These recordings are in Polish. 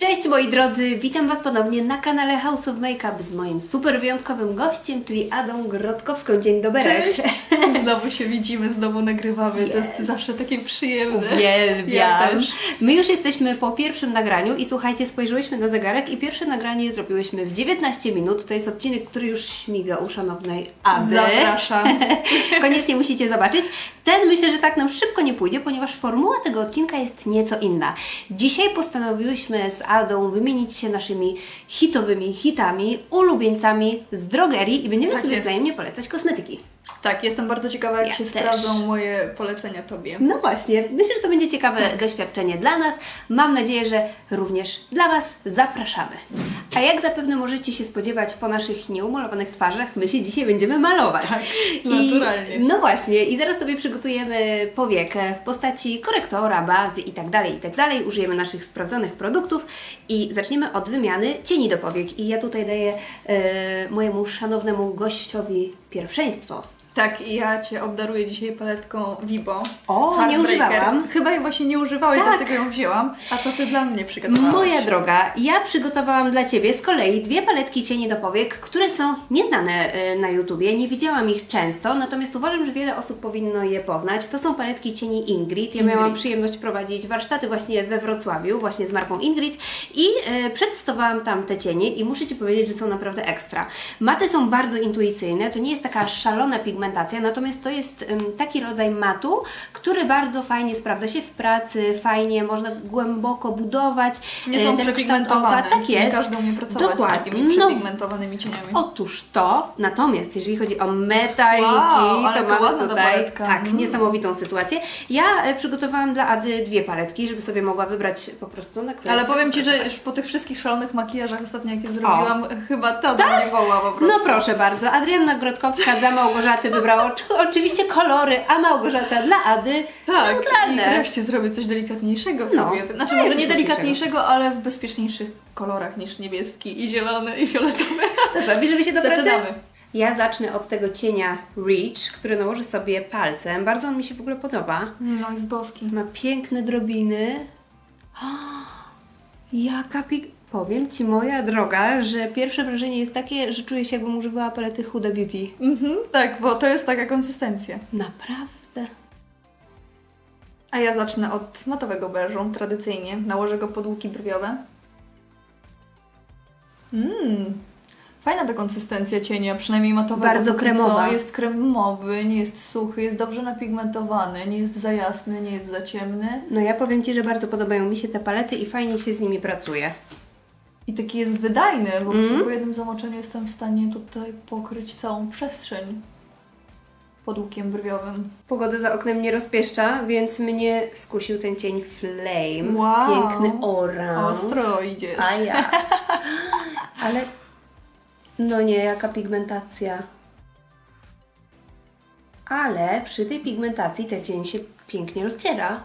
Cześć moi drodzy, witam Was ponownie na kanale House of Makeup z moim super wyjątkowym gościem, czyli Adą Grotkowską. Dzień dobry. Cześć! Znowu się widzimy, znowu nagrywamy. To jest Yes. zawsze takie przyjemne. Uwielbiam. Ja też. My już jesteśmy po pierwszym nagraniu i słuchajcie, spojrzyłyśmy na zegarek i pierwsze nagranie zrobiłyśmy w 19 minut. To jest odcinek, który już śmiga u szanownej Ady. Zapraszam. Koniecznie musicie zobaczyć. Ten myślę, że tak nam szybko nie pójdzie, ponieważ formuła tego odcinka jest nieco inna. Dzisiaj postanowiłyśmy z Adą wymienić się naszymi hitowymi hitami, ulubieńcami z drogerii i będziemy Tak sobie jest. wzajemnie polecać kosmetyki. Tak, jestem bardzo ciekawa, jak Ja się też. sprawdzą moje polecenia Tobie. No właśnie, myślę, że to będzie ciekawe doświadczenie dla nas. Mam nadzieję, że również dla Was zapraszamy. A jak zapewne możecie się spodziewać po naszych nieumalowanych twarzach, my się dzisiaj będziemy malować. Tak, naturalnie. No właśnie, i zaraz sobie przygotujemy powiekę w postaci korektora, bazy i tak dalej, i tak dalej. Użyjemy naszych sprawdzonych produktów i zaczniemy od wymiany cieni do powiek. I ja tutaj daję e, mojemu szanownemu gościowi pierwszeństwo. Tak, i ja Cię obdaruję dzisiaj paletką Vibo. O, nie używałam. Chyba jej właśnie nie używałeś, Tak. dlatego ją wzięłam. A co Ty dla mnie przygotowałaś? Moja droga, ja przygotowałam dla Ciebie z kolei dwie paletki cieni do powiek, które są nieznane y, na YouTubie. Nie widziałam ich często, natomiast uważam, że wiele osób powinno je poznać. To są paletki cieni Ingrid. Ja miałam Ingrid. przyjemność prowadzić warsztaty właśnie we Wrocławiu, właśnie z marką Ingrid i y, przetestowałam tam te cienie i muszę Ci powiedzieć, że są naprawdę ekstra. Maty są bardzo intuicyjne, to nie jest taka szalona pigmentacja, natomiast to jest taki rodzaj matu, który bardzo fajnie sprawdza się w pracy, fajnie można głęboko budować. Nie e, są przepigmentowane. Tak jest. Nie pracować Dokładnie. z takimi No, przepigmentowanymi cieniami. Otóż to, natomiast jeżeli chodzi o metaliki, Wow, to mamy ta tutaj tak, Mm. niesamowitą sytuację. Ja e, przygotowałam dla Ady dwie paletki, żeby sobie mogła wybrać po prostu na które Ale powiem Ci, że pracować. już po tych wszystkich szalonych makijażach ostatnio jakie zrobiłam, chyba to do mnie woła po prostu. No proszę bardzo, Adrianna Grotkowska dla Małgorzaty wybrała oczy- oczywiście kolory, a Małgorzata dla Ady Tak, i neutralne. wreszcie zrobię coś delikatniejszego No, sobie. Znaczy a może nie delikatniejszego, ale w bezpieczniejszych kolorach niż niebieski i zielony i fioletowy. To co, bierzemy się do pracy? Zaczynamy. Ja zacznę od tego cienia Reach, który nałożę sobie palcem. Bardzo on mi się w ogóle podoba. No jest boski. Ma piękne drobiny. Jaka pik... Powiem Ci, moja droga, że pierwsze wrażenie jest takie, że czuję się jakbym używała palety Huda Beauty. Mhm, tak, bo to jest taka konsystencja. Naprawdę. A ja zacznę od matowego beżu, tradycyjnie. Nałożę go pod łuki brwiowe. Mmm, fajna ta konsystencja cienia, przynajmniej matowego. Bardzo kremowa. Jest kremowy, nie jest suchy, jest dobrze napigmentowany, nie jest za jasny, nie jest za ciemny. No ja powiem Ci, że bardzo podobają mi się te palety i fajnie się z nimi pracuje. I taki jest wydajny, bo Mm. po jednym zamoczeniu jestem w stanie tutaj pokryć całą przestrzeń pod łukiem brwiowym. Pogoda za oknem nie rozpieszcza, więc mnie skusił ten cień Flame. Wow. Piękny oranż. Ostro idziesz. A ja. Ale no nie, jaka pigmentacja. Ale przy tej pigmentacji ten cień się pięknie rozciera.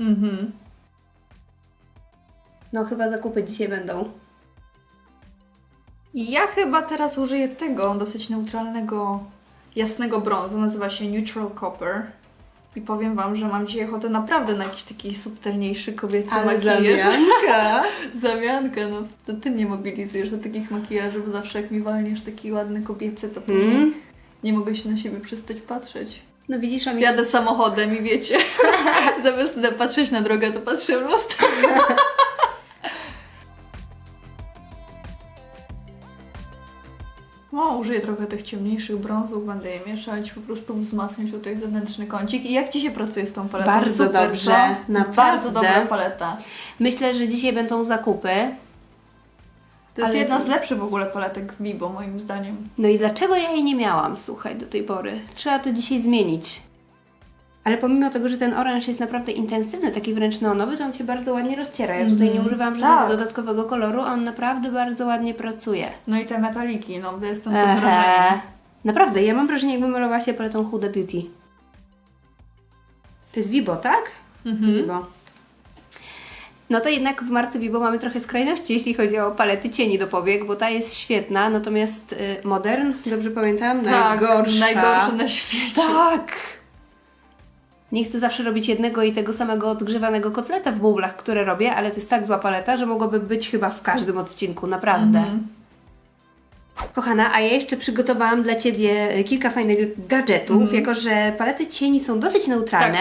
Mhm. No chyba zakupy dzisiaj będą. Ja chyba teraz użyję tego dosyć neutralnego, jasnego brązu. Nazywa się Neutral Copper. I powiem Wam, że mam dzisiaj ochotę naprawdę na jakiś taki subtelniejszy kobiecy makijaż. zamianka. Zamianka, no to Ty mnie mobilizujesz do takich makijaży, bo zawsze jak mi walniesz taki ładny kobiecy, to później Mm. nie mogę się na siebie przestać patrzeć. No widzisz, a mi... Jadę samochodem i wiecie, zamiast patrzeć na drogę, to patrzę w lustro. No, użyję trochę tych ciemniejszych brązów, będę je mieszać, po prostu wzmacniać tutaj zewnętrzny kącik. I jak Ci się pracuje z tą paletą? Bardzo Super, dobrze, co? naprawdę. Bardzo dobra paleta. Myślę, że dzisiaj będą zakupy. To jest Ale jedna z lepszych w ogóle paletek w Bibo, moim zdaniem. No i dlaczego ja jej nie miałam, słuchaj, do tej pory? Trzeba to dzisiaj zmienić. Ale pomimo tego, że ten oranż jest naprawdę intensywny, taki wręcz neonowy, to on się bardzo ładnie rozciera. Ja tutaj nie używam żadnego Tak. dodatkowego koloru, a on naprawdę bardzo ładnie pracuje. No i te metaliki, no jestem pod wrażeniem. Naprawdę, ja mam wrażenie, jakbym malowała się paletą Huda Beauty. To jest Vibo, tak? Mhm. Vibo. No to jednak w marce Vibo mamy trochę skrajności, jeśli chodzi o palety cieni do powiek, bo ta jest świetna, natomiast y, Modern, dobrze pamiętam, Tak, najgorsza. najgorszy na świecie. Tak! Nie chcę zawsze robić jednego i tego samego odgrzewanego kotleta w bublach, które robię, ale to jest tak zła paleta, że mogłoby być chyba w każdym odcinku, naprawdę. Kochana, a ja jeszcze przygotowałam dla Ciebie e, kilka fajnych gadżetów. Jako, że palety cieni są dosyć neutralne,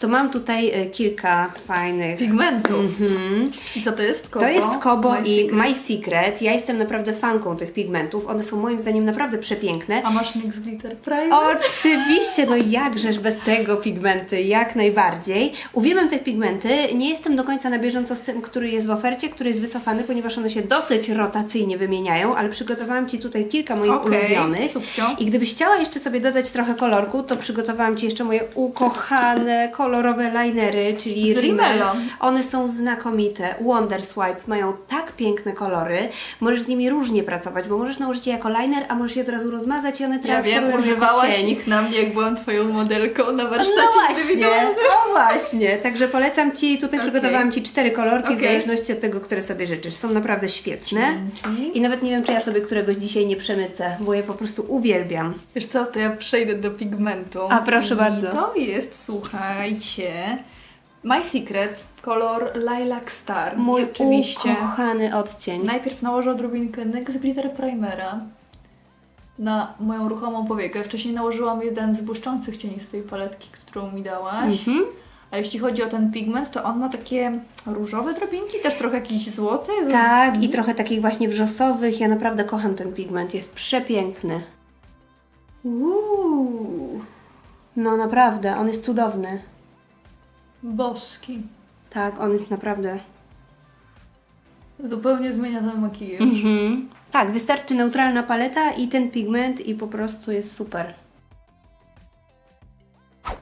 to mam tutaj e, kilka fajnych. Pigmentów. Mhm. I co to jest? Kobo? To jest Kobo My i Secret. My Secret. Ja jestem naprawdę fanką tych pigmentów. One są moim zdaniem naprawdę przepiękne. A masz NYX Glitter Primer? Oczywiście, no jakżeż bez tego pigmenty, jak najbardziej. Uwielbiam te pigmenty. Nie jestem do końca na bieżąco z tym, który jest w ofercie, który jest wycofany, ponieważ one się dosyć rotacyjnie wymieniają, ale przygotowałam Ci tutaj kilka moich Okej, ulubionych. subcio. I gdybyś chciała jeszcze sobie dodać trochę kolorku, to przygotowałam Ci jeszcze moje ukochane kolorowe linery, czyli Z. One są znakomite. Wonder Swipe mają tak piękne kolory. Możesz z nimi różnie pracować, bo możesz nałożyć je jako liner, a możesz je od razu rozmazać i one Ja transferują wiem, używałaś ich na mnie, jak byłam Twoją modelką na No warsztacie właśnie, indywidualnym. no właśnie. Także polecam Ci, tutaj Okej. przygotowałam Ci cztery kolorki w Okej. zależności od tego, które sobie życzysz. Są naprawdę świetne. Dzięki. I nawet nie wiem, czy ja sobie któregoś dzisiaj nie przemycę, bo je po prostu uwielbiam. Wiesz co, to ja przejdę do pigmentu. A, proszę I bardzo. to jest, słuchajcie, My Secret, kolor Lilac Star. Mój oczywiście. ukochany odcień. Najpierw nałożę odrobinkę NYX Glitter Primera na moją ruchomą powiekę. Wcześniej nałożyłam jeden z błyszczących cieni z tej paletki, którą mi dałaś. Mhm. A jeśli chodzi o ten pigment, to on ma takie różowe drobinki, też trochę jakiś złoty. Tak, i trochę takich właśnie wrzosowych. Ja naprawdę kocham ten pigment, jest przepiękny. Uuu, No naprawdę, on jest cudowny. boski. Tak, on jest naprawdę. Zupełnie zmienia ten makijaż. Mhm. Tak, wystarczy neutralna paleta i ten pigment i po prostu jest super.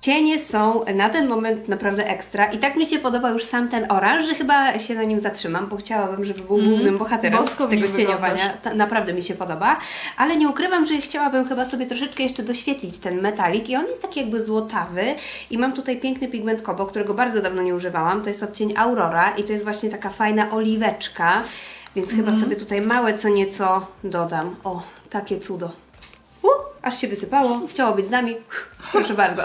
Cienie są na ten moment naprawdę ekstra i tak mi się podoba już sam ten oranż, że chyba się na nim zatrzymam, bo chciałabym, żeby był głównym bohaterem Bosko w tego cieniowania. Ta, naprawdę mi się podoba, ale nie ukrywam, że chciałabym chyba sobie troszeczkę jeszcze doświetlić ten metalik i on jest taki jakby złotawy i mam tutaj piękny pigment Kobo, którego bardzo dawno nie używałam. To jest odcień Aurora i to jest właśnie taka fajna oliweczka, więc chyba sobie tutaj małe co nieco dodam. O, takie cudo. Aż się wysypało. Chciało być z nami. Proszę bardzo.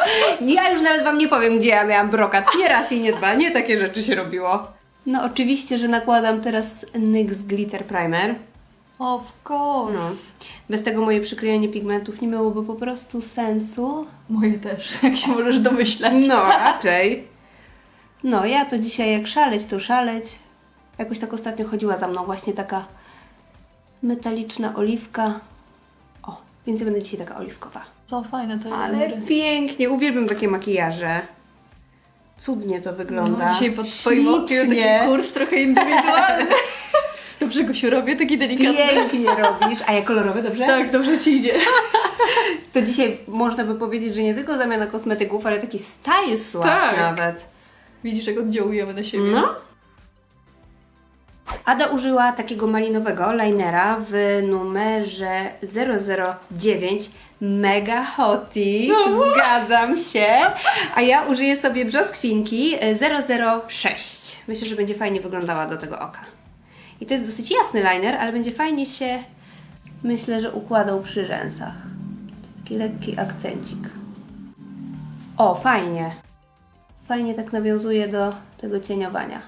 ja już nawet Wam nie powiem, gdzie ja miałam brokat. Nie raz i nie dwa. Nie takie rzeczy się robiło. No oczywiście, że nakładam teraz NYX Glitter Primer. Of course. No. Bez tego moje przyklejenie pigmentów nie miałoby po prostu sensu. Moje też, jak się możesz domyślać. No, raczej. No, ja to dzisiaj jak szaleć, to szaleć. Jakoś tak ostatnio chodziła za mną właśnie taka metaliczna oliwka. Więc ja będę dzisiaj taka oliwkowa. Są fajne te Ale numery. pięknie, uwielbiam takie makijaże. Cudnie to wygląda. No, dzisiaj pod Twoim okiem taki kurs trochę indywidualny. Dobrze go się robię, taki delikatny. Pięknie robisz. A ja kolorowy, dobrze? Tak, dobrze Ci idzie. To dzisiaj można by powiedzieć, że nie tylko zamiana kosmetyków, ale taki style swap Tak. nawet. Widzisz, jak oddziałujemy na siebie. No. Ada użyła takiego malinowego linera w numerze 009 Mega Hoti. Zgadzam się. A ja użyję sobie brzoskwinki 006. Myślę, że będzie fajnie wyglądała do tego oka. I to jest dosyć jasny liner, ale będzie fajnie się, myślę, że układał przy rzęsach. Taki lekki akcencik. O, fajnie. Fajnie tak nawiązuje do tego cieniowania.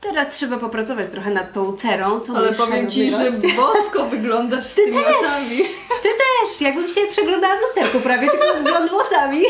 Teraz trzeba popracować trochę nad tą cerą. Co Ale powiem Ci, że bosko wyglądasz z tymi oczami. Ty też! Jakbym się przeglądała w lusterku prawie, tylko z blond włosami.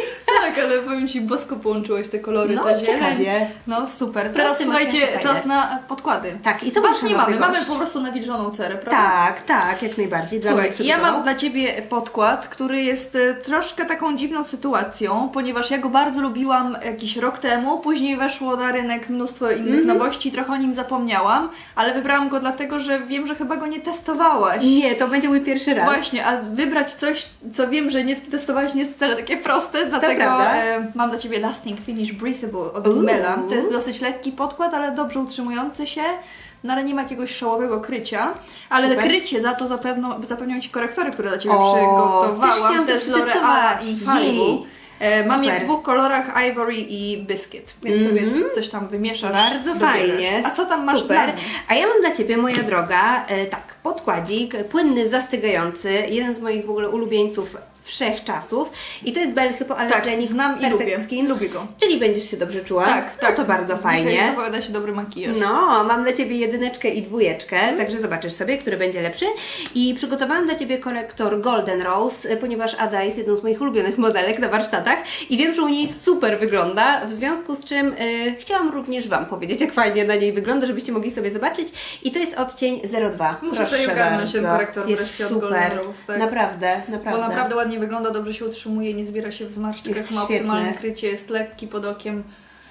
Tak, ale powiem Ci, bosko połączyłeś te kolory, No, ta zieleń. ciekawie. No super. Teraz słuchajcie, czas na podkłady. Tak, i co Was nie mamy, mamy gość? po prostu nawilżoną cerę, prawda? Tak, tak, jak najbardziej. Dla Słuchaj, ja mam dla Ciebie podkład, który jest e, troszkę taką dziwną sytuacją, ponieważ ja go bardzo lubiłam jakiś rok temu, później weszło na rynek mnóstwo innych Mhm. nowości, trochę o nim zapomniałam, ale wybrałam go dlatego, że wiem, że chyba go nie testowałaś. Nie, to będzie mój pierwszy raz. Właśnie, a wybrać coś, co wiem, że nie testowałaś, nie jest wcale takie proste, dlatego e, mam dla Ciebie Lasting Finish Breathable od. Rimmela. To jest dosyć lekki podkład, ale dobrze utrzymujący się. No ale nie ma jakiegoś szałowego krycia, ale Super. krycie za to zapewno, zapewnią Ci korektory, które dla Ciebie O, też przygotowałam. chciałam Te to z L'Oreala przetestować. i Faribu. E, mam je w dwóch kolorach Ivory i Biscuit, więc Mhm. sobie coś tam wymieszasz. Bardzo dobierzesz. fajnie. A co tam masz Super. A ja mam dla Ciebie, moja droga, e, tak, podkładzik, płynny, zastygający, jeden z moich w ogóle ulubieńców wszechczasów i to jest Bell Tak, Hypoallergenic znam i lubię. Skin, Lubię go. czyli będziesz się dobrze czuła. Tak, no tak. to bardzo Dzisiaj fajnie. zapowiada się dobry makijaż. No, mam dla Ciebie jedyneczkę i dwójeczkę, Mhm. także zobaczysz sobie, który będzie lepszy. I przygotowałam dla Ciebie korektor Golden Rose, ponieważ Ada jest jedną z moich ulubionych modelek na warsztatach i wiem, że u niej super wygląda, w związku z czym y, chciałam również Wam powiedzieć, jak fajnie na niej wygląda, żebyście mogli sobie zobaczyć. I to jest odcień 02. Muszę Proszę sobie ogarnąć ten korektor jest wreszcie od super. Golden Rose, tak? Naprawdę, naprawdę. Bo naprawdę ładnie wygląda, dobrze się utrzymuje, nie zbiera się w zmarszczkach, ma optymalne krycie, jest lekki pod okiem.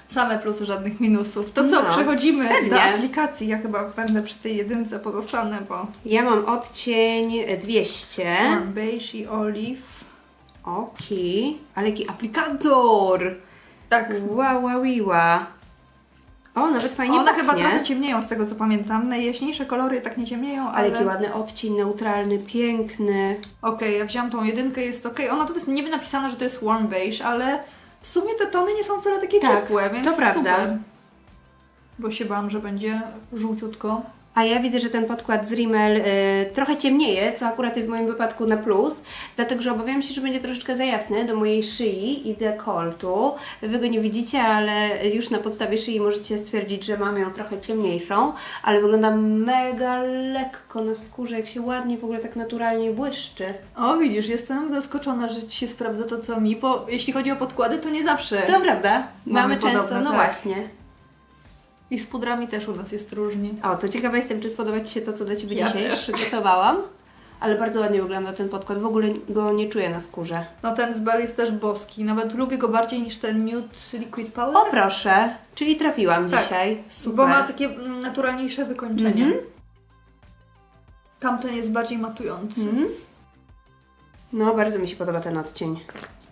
Same plusy, żadnych minusów. To co, No, przechodzimy pewnie. do aplikacji. Ja chyba będę przy tej jedynce pozostanę, bo Ja mam odcień 200. Warm Beige i Olive. Oki, ale jaki aplikator! Tak, Ła, ła, ła. O, nawet fajnie one pachnie. chyba trochę ciemnieją z tego co pamiętam. Najjaśniejsze kolory tak nie ciemnieją, ale... Ale jaki ładny odcień, neutralny, piękny. Okej, ja wziąłam tą jedynkę, jest okej. Ona tu jest niby napisane, że to jest warm beige, ale w sumie te tony nie są wcale takie Tak, ciepłe, więc to prawda. super. Bo się bałam, że będzie żółciutko. A ja widzę, że ten podkład z Rimmel y, trochę ciemnieje, co akurat jest w moim wypadku na plus, dlatego że obawiam się, że będzie troszeczkę za jasny do mojej szyi i dekoltu. Wy go nie widzicie, ale już na podstawie szyi możecie stwierdzić, że mam ją trochę ciemniejszą, ale wygląda mega lekko na skórze, jak się ładnie w ogóle tak naturalnie błyszczy. O, widzisz, jestem zaskoczona, że Ci się sprawdza to, co mi, bo jeśli chodzi o podkłady, to nie zawsze. To prawda, mamy, Mamy często, podobne, no tak. właśnie. I z pudrami też u nas jest różnie. O, to ciekawa jestem, czy spodoba Ci się to, co dla Ciebie Ja dzisiaj też. przygotowałam. Ale bardzo ładnie wygląda ten podkład, w ogóle go nie czuję na skórze. No ten z Bell jest też boski, nawet lubię go bardziej niż ten Nude Liquid Powder. O proszę, czyli trafiłam Tak, dzisiaj. Super. Bo ma takie mm, naturalniejsze wykończenie. Mhm. Tamten jest bardziej matujący. Mhm. No, bardzo mi się podoba ten odcień.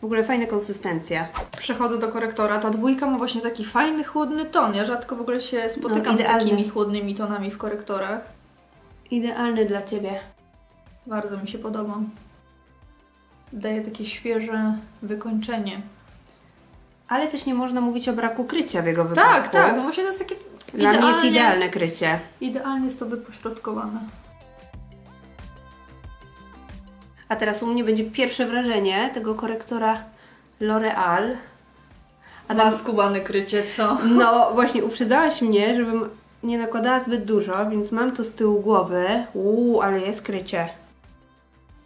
W ogóle fajna konsystencja. Przechodzę do korektora. Ta dwójka ma właśnie taki fajny, chłodny ton. Ja rzadko w ogóle się spotykam No, z idealny. takimi chłodnymi tonami w korektorach. Idealny dla Ciebie. Bardzo mi się podoba. Daje takie świeże wykończenie. Ale też nie można mówić o braku krycia w jego Tak, wypadku. tak. No właśnie to jest takie Dla mnie jest idealne krycie. Idealnie jest to wypośrodkowane. A teraz u mnie będzie pierwsze wrażenie tego korektora L'Oreal. Ma skubane krycie, co? No właśnie, uprzedzałaś mnie, żebym nie nakładała zbyt dużo, więc mam to z tyłu głowy. Uuu, ale jest krycie.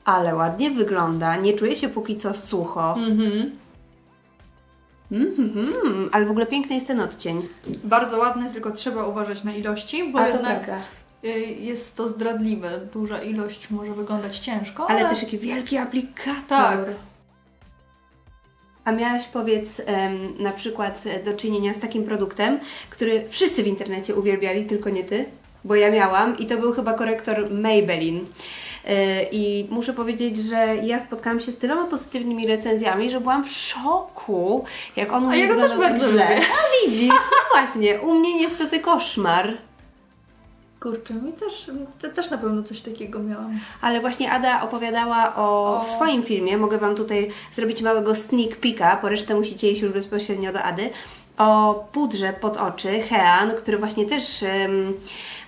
Ale ładnie wygląda. Nie czuję się póki co sucho. Mhm. Mhm, ale w ogóle piękny jest ten odcień. Bardzo ładne, tylko trzeba uważać na ilości, bo A to jednak prawda. Y, jest to zdradliwe. Duża ilość może wyglądać ciężko, Ale ale, też jaki wielki aplikator. Tak. A miałaś powiedz em, na przykład e, do czynienia z takim produktem, który wszyscy w internecie uwielbiali, tylko nie ty, bo ja miałam i to był chyba korektor Maybelline. E, I muszę powiedzieć, że ja spotkałam się z tyloma pozytywnymi recenzjami, że byłam w szoku, jak on A ja go też bardzo źle. A widzisz, no właśnie, u mnie niestety koszmar. Kurczę, mi też, te, też na pewno coś takiego miałam. Ale właśnie Ada opowiadała o, O. w swoim filmie, mogę Wam tutaj zrobić małego sneak peeka, po resztę musicie iść już bezpośrednio do Ady, o pudrze pod oczy Hean, który właśnie też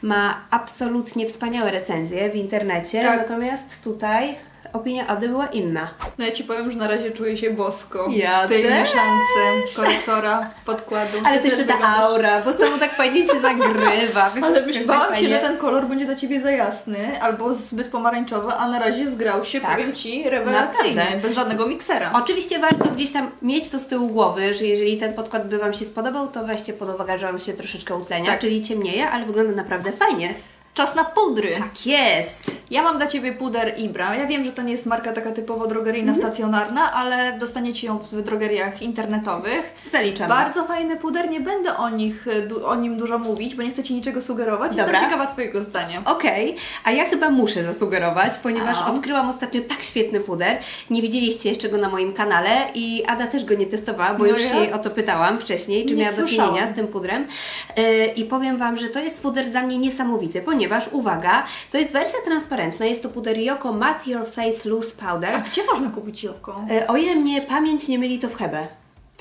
ma absolutnie wspaniałe recenzje w internecie, Tak. natomiast tutaj opinia Ady była inna. No ja Ci powiem, że na razie czuję się bosko Ja w tej też. mieszance korektora, podkładu. Ale Ty też ta wyglądasz- aura, bo z tobą tak fajnie się nagrywa. Ale też tak bałam się, fajnie- że ten kolor będzie dla Ciebie za jasny albo zbyt pomarańczowy, a na razie zgrał się, Tak. powiem Ci, rewelacyjnie, Naprawdę. bez żadnego miksera. Oczywiście warto gdzieś tam mieć to z tyłu głowy, że jeżeli ten podkład by Wam się spodobał, to weźcie pod uwagę, że on się troszeczkę utlenia, Tak. czyli ciemnieje, ale wygląda naprawdę fajnie. Czas na pudry. Tak jest! Ja mam dla Ciebie puder Ibra. Ja wiem, że to nie jest marka taka typowo drogeryjna, Mhm. stacjonarna, ale dostaniecie ją w drogeriach internetowych. Zaliczam. Bardzo fajny puder, nie będę o, nich, o nim dużo mówić, bo nie chcę Ci niczego sugerować. Dobra. Jestem ciekawa Twojego zdania. Okej, a ja chyba muszę zasugerować, ponieważ A. odkryłam ostatnio tak świetny puder. Nie widzieliście jeszcze go na moim kanale i Ada też go nie testowała, bo No już ja? się jej o to pytałam wcześniej, czy Nie miała do słyszałam. czynienia z tym pudrem. Yy, I powiem Wam, że to jest puder dla mnie niesamowity, ponieważ, uwaga, to jest wersja transparentna, jest to puder Yoko Matte Your Face Loose Powder. A gdzie można kupić joko? E, O ile mnie pamięć nie myli, to w Hebe.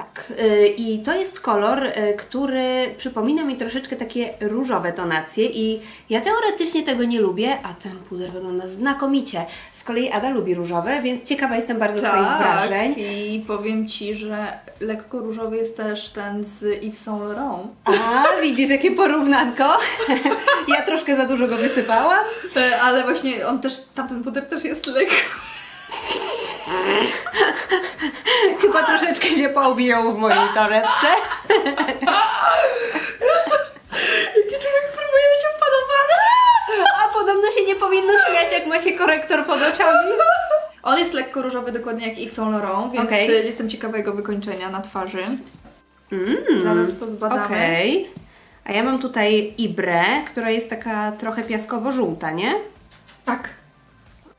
Tak, y, i to jest kolor, y, który przypomina mi troszeczkę takie różowe tonacje i ja teoretycznie tego nie lubię, a ten puder wygląda znakomicie. Z kolei Ada lubi różowe, więc ciekawa jestem bardzo Twoich wrażeń. Tak, i powiem Ci, że lekko różowy jest też ten z Yves Saint Laurent. A, widzisz jakie porównanko? ja troszkę za dużo go wysypałam. Ale właśnie on też, tamten puder też jest lekko. Chyba troszeczkę się poobijał w mojej torebce. Jaki człowiek próbuje być opanowany. A podobno się nie powinno śmiać, jak ma się korektor pod oczami. On jest lekko różowy, dokładnie jak Yves Saint Laurent, więc Okej. jestem ciekawa jego wykończenia na twarzy. Mm, Zaraz to zbadamy. Okej. A ja mam tutaj Ibrę, która jest taka trochę piaskowo-żółta, nie? Tak.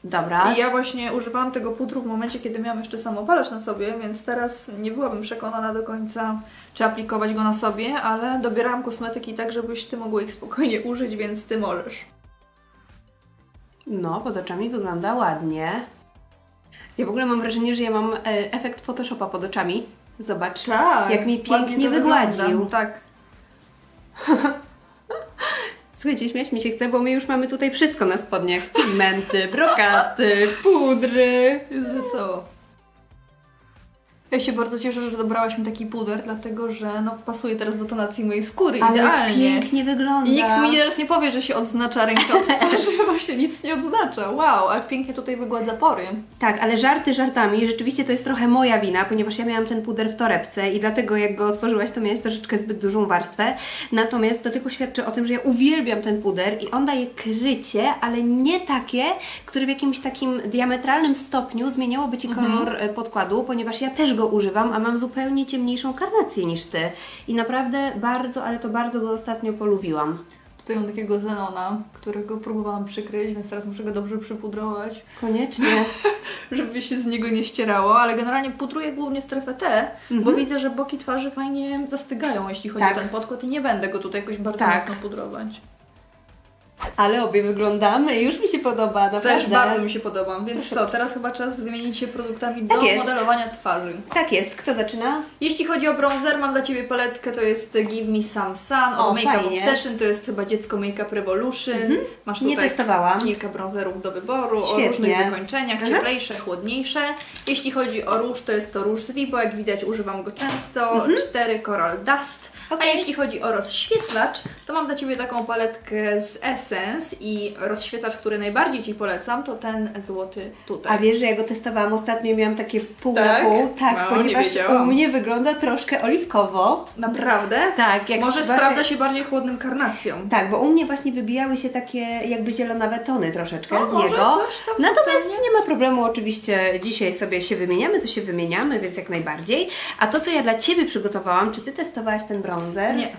Dobra. I ja właśnie używałam tego pudru w momencie, kiedy miałam jeszcze samopalacz na sobie, więc teraz nie byłabym przekonana do końca, czy aplikować go na sobie, ale dobierałam kosmetyki tak, żebyś Ty mogła ich spokojnie użyć, więc Ty możesz. No, pod oczami wygląda ładnie. Ja w ogóle mam wrażenie, że ja mam e, efekt Photoshopa pod oczami. Zobacz, Tak. jak mi pięknie wygładził. wygląda. Tak. Słuchajcie, śmiać mi się chce, bo my już mamy tutaj wszystko na spodniach. Pigmenty, brokaty, pudry. Jest wesoło. Ja się bardzo cieszę, że dobrałaś mi taki puder, dlatego że no, pasuje teraz do tonacji mojej skóry Ale idealnie. pięknie wygląda. I nikt mi teraz nie powie, że się odznacza ręka od twarzy, bo się nic nie odznacza. Wow, ale pięknie tutaj wygładza pory. Tak, ale żarty żartami. Rzeczywiście to jest trochę moja wina, ponieważ ja miałam ten puder w torebce i dlatego jak go otworzyłaś, to miałaś troszeczkę zbyt dużą warstwę. Natomiast to tylko świadczy o tym, że ja uwielbiam ten puder i on daje krycie, ale nie takie, które w jakimś takim diametralnym stopniu zmieniałoby Ci kolor e, podkładu, ponieważ ja też go używam, a mam zupełnie ciemniejszą karnację niż Ty. I naprawdę bardzo, ale to bardzo go ostatnio polubiłam. Tutaj mam takiego Zenona, którego próbowałam przykryć, więc teraz muszę go dobrze przypudrować, Koniecznie. żeby się z niego nie ścierało, ale generalnie pudruję głównie strefę T, bo widzę, że boki twarzy fajnie zastygają, jeśli chodzi Tak. o ten podkład i nie będę go tutaj jakoś bardzo Tak. mocno pudrować. Ale obie wyglądamy i już mi się podoba, naprawdę. Też bardzo mi się podoba, więc co, teraz chyba czas wymienić się produktami do Tak jest. modelowania twarzy. Tak jest. Kto zaczyna? Jeśli chodzi o bronzer, mam dla Ciebie paletkę, to jest Give Me Some Sun O, od Makeup fajnie. Obsession, to jest chyba dziecko Makeup Revolution. Masz Nie tutaj testowałam. kilka bronzerów do wyboru, o Świetnie. różnych wykończeniach, Mhm. cieplejsze, chłodniejsze. Jeśli chodzi o róż, to jest to róż z Vibo, jak widać używam go często, cztery Coral Dust. A Okej. jeśli chodzi o rozświetlacz, to mam dla Ciebie taką paletkę z Essence i rozświetlacz, który najbardziej Ci polecam, to ten złoty tutaj. A wiesz, że ja go testowałam ostatnio i miałam takie pół Tak? na pół? Tak, No, nie ponieważ u mnie wygląda troszkę oliwkowo. Naprawdę? Tak, jak Może zobaczę- sprawdza się bardziej chłodnym karnacją. Tak, bo u mnie właśnie wybijały się takie jakby zielonawe tony troszeczkę O, z niego. coś Natomiast nie ma problemu, oczywiście dzisiaj sobie się wymieniamy, to się wymieniamy, więc jak najbardziej. A to, co ja dla Ciebie przygotowałam, czy Ty testowałaś ten bronzer? Nie.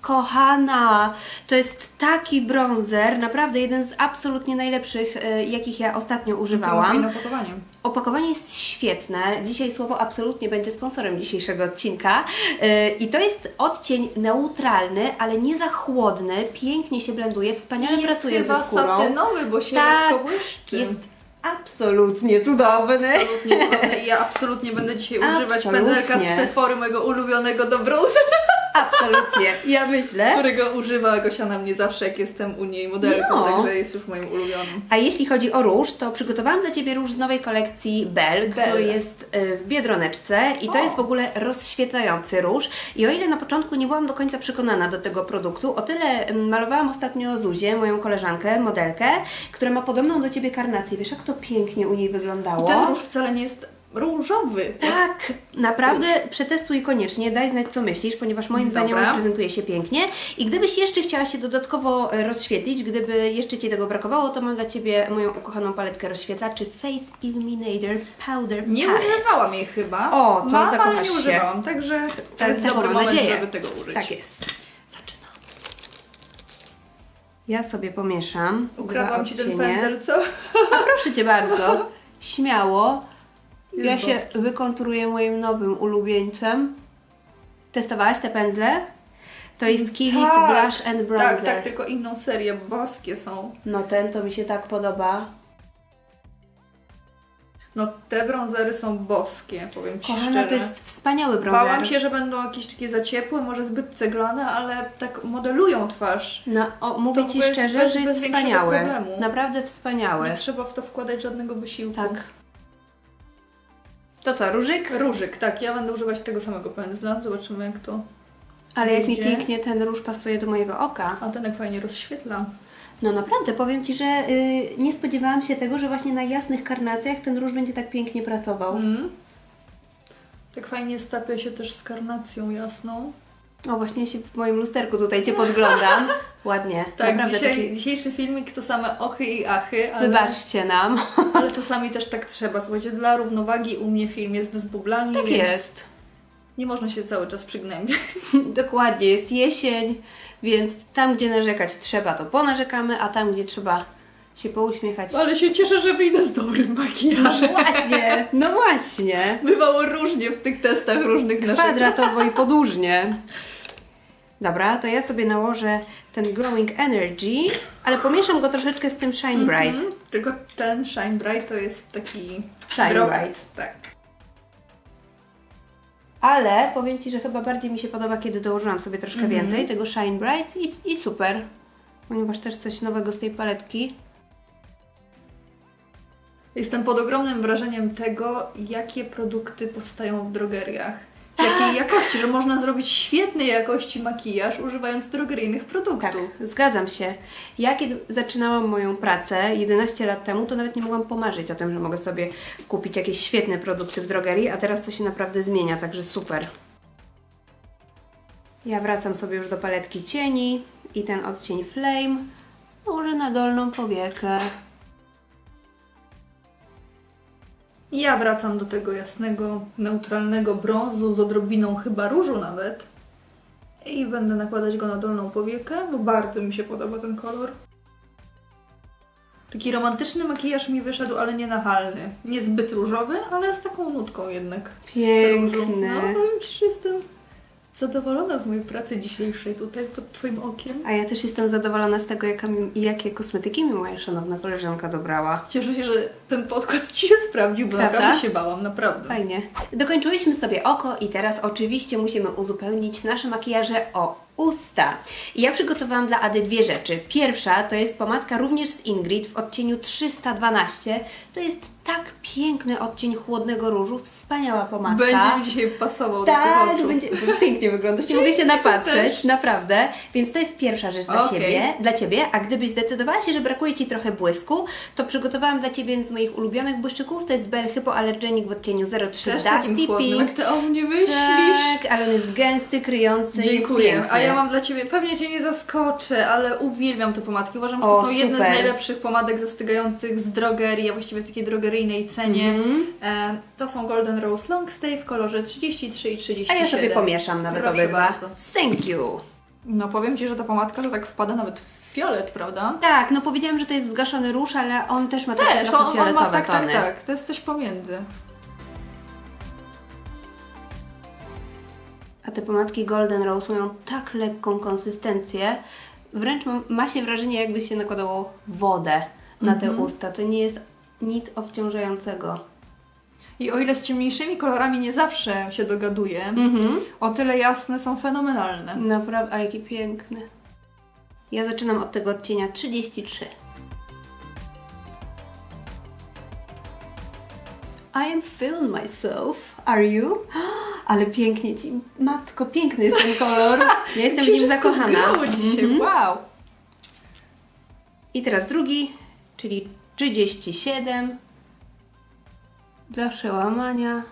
Kochana, to jest taki bronzer, naprawdę jeden z absolutnie najlepszych, e, jakich ja ostatnio używałam. Fajne opakowanie. Opakowanie jest świetne. Dzisiaj słowo absolutnie będzie sponsorem dzisiejszego odcinka. Yy, I to jest odcień neutralny, ale nie za chłodny. Pięknie się blenduje, wspaniale I jest pracuje chyba ze skórą. satynowy, bo się Tak, lekko błyszczy. Jest absolutnie cudowny. absolutnie cudowny i ja absolutnie będę dzisiaj używać Absolutnie. pędzelka z Sephory, mojego ulubionego do bronzera, Absolutnie. Ja myślę. którego używa Gosia na mnie zawsze, jak jestem u niej modelką, No. także jest już moim ulubionym. A jeśli chodzi o róż, to przygotowałam dla Ciebie róż z nowej kolekcji Bell, Bell. który jest y, w Biedroneczce i to O. jest w ogóle rozświetlający róż. I o ile na początku nie byłam do końca przekonana do tego produktu, o tyle mm, malowałam ostatnio Zuzię, moją koleżankę, modelkę, która ma podobną do Ciebie karnację. Wiesz, jak to pięknie u niej wyglądało? I ten róż wcale nie jest różowy. Tak, naprawdę przetestuj koniecznie, daj znać co myślisz, ponieważ moim Dobra. zdaniem on prezentuje się pięknie. I gdybyś jeszcze chciała się dodatkowo e, rozświetlić, gdyby jeszcze Ci tego brakowało, to mam dla Ciebie moją ukochaną paletkę rozświetlaczy Face Illuminator Powder Nie Palette. używałam jej chyba. O, to Mam, ale nie się. używałam, także to Tak, jest dobry moment, nadzieję. żeby tego użyć. Tak jest. Zaczynam. Ja sobie pomieszam. Ukradłam Ci ten pędzel, co? A proszę Cię bardzo, śmiało. Ja Jest się boski. wykonturuję moim nowym ulubieńcem. Testowałaś te pędzle? To jest Kiehl's Tak, Blush and Bronzer. Tak, tak, tylko inną serię, boskie są. No ten to mi się tak podoba. No te brązery są boskie, powiem Ci Kochana, szczerze. to jest wspaniały brązer. Bałam się, że będą jakieś takie za ciepłe, może zbyt ceglane, ale tak modelują twarz. No, o, mówię To Ci szczerze, bez- że jest bez wspaniały. problemu. Naprawdę wspaniały. Nie trzeba w to wkładać żadnego wysiłku. Tak. To co, różyk? Różyk, tak, ja będę używać tego samego pędzla. Zobaczymy jak to. Ale jak mi pięknie ten róż pasuje do mojego oka. A ten jak fajnie rozświetla. No naprawdę, powiem Ci, że y, nie spodziewałam się tego, że właśnie na jasnych karnacjach ten róż będzie tak pięknie pracował. Mm. Tak fajnie stapia się też z karnacją jasną. O, właśnie się w moim lusterku tutaj Cię podglądam. Ładnie. Tak, naprawdę dzisiaj, taki... dzisiejszy filmik to same ochy i achy, ale, Wybaczcie nam. ale czasami też tak trzeba. Słuchajcie, dla równowagi u mnie film jest z bublami, Tak więc jest. nie można się cały czas przygnębiać. Dokładnie, jest jesień, więc tam, gdzie narzekać trzeba, to ponarzekamy, a tam, gdzie trzeba się pouśmiechać. Ale się cieszę, że wyjdę z dobrym No makijażem. właśnie, no właśnie. Bywało różnie w tych testach różnych naszych. Kwadratowo i podłużnie. Dobra, to ja sobie nałożę ten Growing Energy, ale pomieszam go troszeczkę z tym Shine Bright. Mhm. Tylko ten Shine Bright to jest taki Shine. Bright. Tak. Ale powiem Ci, że chyba bardziej mi się podoba, kiedy dołożyłam sobie troszkę Mhm. więcej tego Shine Bright i, i super. Ponieważ też coś nowego z tej paletki. Jestem pod ogromnym wrażeniem tego, jakie produkty powstają w drogeriach. Tak. Jakiej jakości, że można zrobić świetnej jakości makijaż używając drogeryjnych Tak, produktów. zgadzam się. Ja kiedy zaczynałam moją pracę 11 lat temu, to nawet nie mogłam pomarzyć o tym, że mogę sobie kupić jakieś świetne produkty w drogerii, a teraz to się naprawdę zmienia, także super. Ja wracam sobie już do paletki cieni i ten odcień Flame nałożę na dolną powiekę. Ja wracam do tego jasnego, neutralnego brązu z odrobiną chyba różu nawet. I będę nakładać go na dolną powiekę, bo bardzo mi się podoba ten kolor. Taki romantyczny makijaż mi wyszedł, ale nie nachalny. Niezbyt różowy, ale z taką nutką jednak. różu. Piękny. No, powiem Ci, że jestem zadowolona z mojej pracy dzisiejszej tutaj pod Twoim okiem. A ja też jestem zadowolona z tego, jaka mi, jakie kosmetyki mi moja szanowna koleżanka dobrała. Cieszę się, że ten podkład Ci się sprawdził, bo Prawda? naprawdę się bałam, naprawdę. Fajnie. Dokończyłyśmy sobie oko i teraz oczywiście musimy uzupełnić nasze makijaże o usta. I ja przygotowałam dla Ady dwie rzeczy. Pierwsza to jest pomadka również z Ingrid w odcieniu 312. To jest tak piękny odcień chłodnego różu, wspaniała pomadka. Będzie mi dzisiaj pasował do Tak, tych oczu. będzie pięknie wyglądasz. Nie mogę się napatrzeć, naprawdę. Więc to jest pierwsza rzecz dla Okej. siebie, dla Ciebie. A gdybyś zdecydowała się, że brakuje Ci trochę błysku, to przygotowałam dla Ciebie jeden z moich ulubionych błyszczyków. To jest Bell Hypoallergenic w odcieniu 03 Też Dusty Pink. jak Ty o mnie myślisz. Tak, ale on jest gęsty, kryjący, Dziękuję. A ja mam dla Ciebie, pewnie Cię nie zaskoczę, ale uwielbiam te pomadki. Uważam, że O, to są jedne z super. najlepszych pomadek zastygających z drogerii, a właściwie takiej drogeryjnej cenie. Mhm. E, to są Golden Rose Long Stay w kolorze 33 i A 37. ja sobie pomieszam nawet Proszę obydwa. bardzo. Thank you. No powiem Ci, że ta pomadka to tak wpada nawet w fiolet, prawda? Tak, no powiedziałam, że to jest zgaszony róż, ale on też ma takie Też, on, on ma, tak, tak, tony. tak. To jest coś pomiędzy. A te pomadki Golden Rose mają tak lekką konsystencję, wręcz ma, ma się wrażenie, jakby się nakładało wodę na te Mhm. usta. To nie jest nic obciążającego. I o ile z ciemniejszymi kolorami nie zawsze się dogaduję, Mhm. o tyle jasne są fenomenalne. Naprawdę, ale jaki piękny. Ja zaczynam od tego odcienia 33. I am feeling myself. Are you? Ale pięknie ci. Matko, piękny jest ten kolor. Ja jestem w nim zakochana. zgrało dzisiaj, Mhm. wow! I teraz drugi, czyli 37 dla przełamania.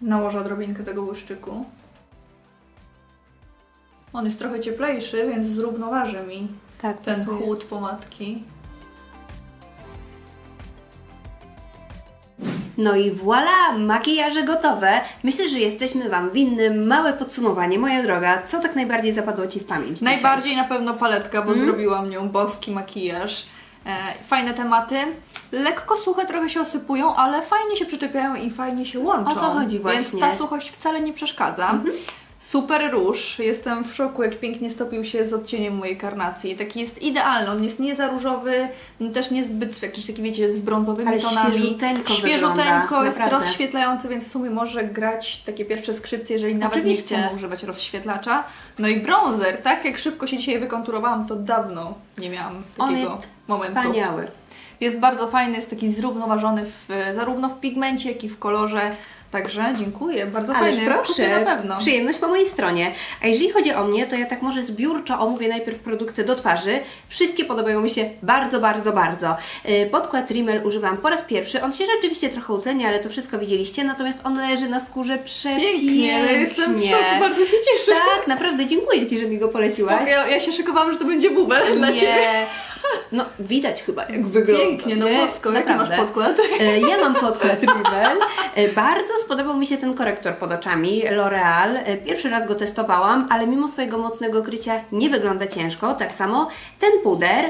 Nałożę odrobinkę tego błyszczyku. On jest trochę cieplejszy, więc zrównoważy mi Tak, ten pasuje. chłód pomadki. No i voilà, makijaże gotowe. Myślę, że jesteśmy Wam winny małe podsumowanie. Moja droga, co tak najbardziej zapadło Ci w pamięć dzisiaj? Najbardziej na pewno paletka, bo Mhm. zrobiłam nią boski makijaż. E, fajne tematy. Lekko suche trochę się osypują, ale fajnie się przyczepiają i fajnie się łączą. O to chodzi Więc właśnie. Mhm. ta suchość wcale nie przeszkadza. Super róż. Jestem w szoku, jak pięknie stopił się z odcieniem mojej karnacji. Taki jest idealny. On jest nie za różowy, też niezbyt jakiś taki, wiecie, z brązowymi Ale tonami. świeżuteńko Świeżuteńko, jest naprawdę. rozświetlający, więc w sumie może grać takie pierwsze skrzypce, jeżeli nawet Oczywiście. nie chcemy używać rozświetlacza. No i bronzer, tak jak szybko się dzisiaj wykonturowałam, to dawno nie miałam On takiego jest momentu. wspaniały. Jest bardzo fajny, jest taki zrównoważony w, zarówno w pigmencie, jak i w kolorze. Także dziękuję, bardzo Ależ fajny. Kupię proszę, na pewno. przyjemność po mojej stronie. A jeżeli chodzi o mnie, to ja tak może zbiórczo omówię najpierw produkty do twarzy. Wszystkie podobają mi się bardzo, bardzo, bardzo. Yy, Podkład Rimmel używam po raz pierwszy. On się rzeczywiście trochę utlenia, ale to wszystko widzieliście, natomiast on leży na skórze przepięknie. Pięknie, no jestem w szoku, bardzo się cieszę. Tak, naprawdę dziękuję Ci, że mi go poleciłaś. Ja, ja się szykowałam, że to będzie bubel dla Ciebie. Nie. No, widać chyba jak wygląda. Pięknie, no bosko, jaki masz podkład? E, Ja mam podkład Rimmel. E, Bardzo spodobał mi się ten korektor pod oczami L'Oreal. E, Pierwszy raz go testowałam, ale mimo swojego mocnego krycia nie wygląda ciężko. Tak samo ten puder.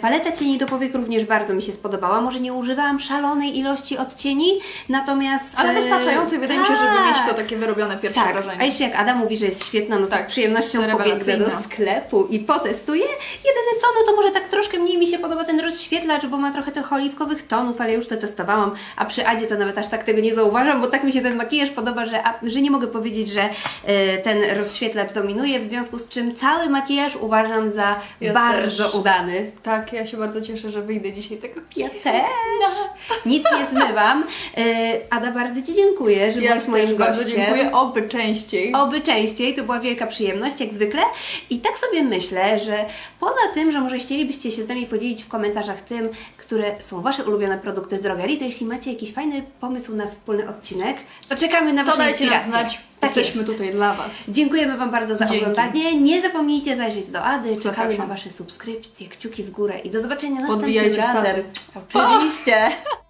Paleta cieni do powiek również bardzo mi się spodobała. Może nie używałam szalonej ilości odcieni, natomiast... Ale wystarczającej, wydaje mi się, żeby mieć to tak. takie wyrobione pierwsze Tak, wrażenie. a jeszcze jak Ada mówi, że jest świetna, no to Tak, z przyjemnością pobiegnę do sklepu i potestuję. Jedyne co, no to może tak troszkę mniej mi się podoba ten rozświetlacz, bo ma trochę tych oliwkowych tonów, ale już to testowałam, a przy Adzie to nawet aż tak tego nie zauważam, bo tak mi się ten makijaż podoba, że, że nie mogę powiedzieć, że e, ten rozświetlacz dominuje, w związku z czym cały makijaż uważam za Ja bardzo też. udany. Tak, ja się bardzo cieszę, że wyjdę dzisiaj tego Ja też. Nic nie zmywam. E, Ada, bardzo Ci dziękuję, że Ja byłaś moim też bardzo gościem. dziękuję, oby częściej. Oby częściej, to była wielka przyjemność, jak zwykle. I tak sobie myślę, że poza tym, że może chcielibyście się z nami podzielić w komentarzach tym, które są Wasze ulubione produkty z drogerii, to jeśli macie jakiś fajny pomysł na wspólny odcinek, to czekamy na To Wasze dajcie nam inspiracje. znać, Tak jesteśmy jest. tutaj dla Was. Dziękujemy Wam bardzo za Dzięki. oglądanie. Nie zapomnijcie zajrzeć do Ady. Czekamy Zapraszam. na Wasze subskrypcje, kciuki w górę i do zobaczenia następnym Podbijajcie razem. staty. Oczywiście.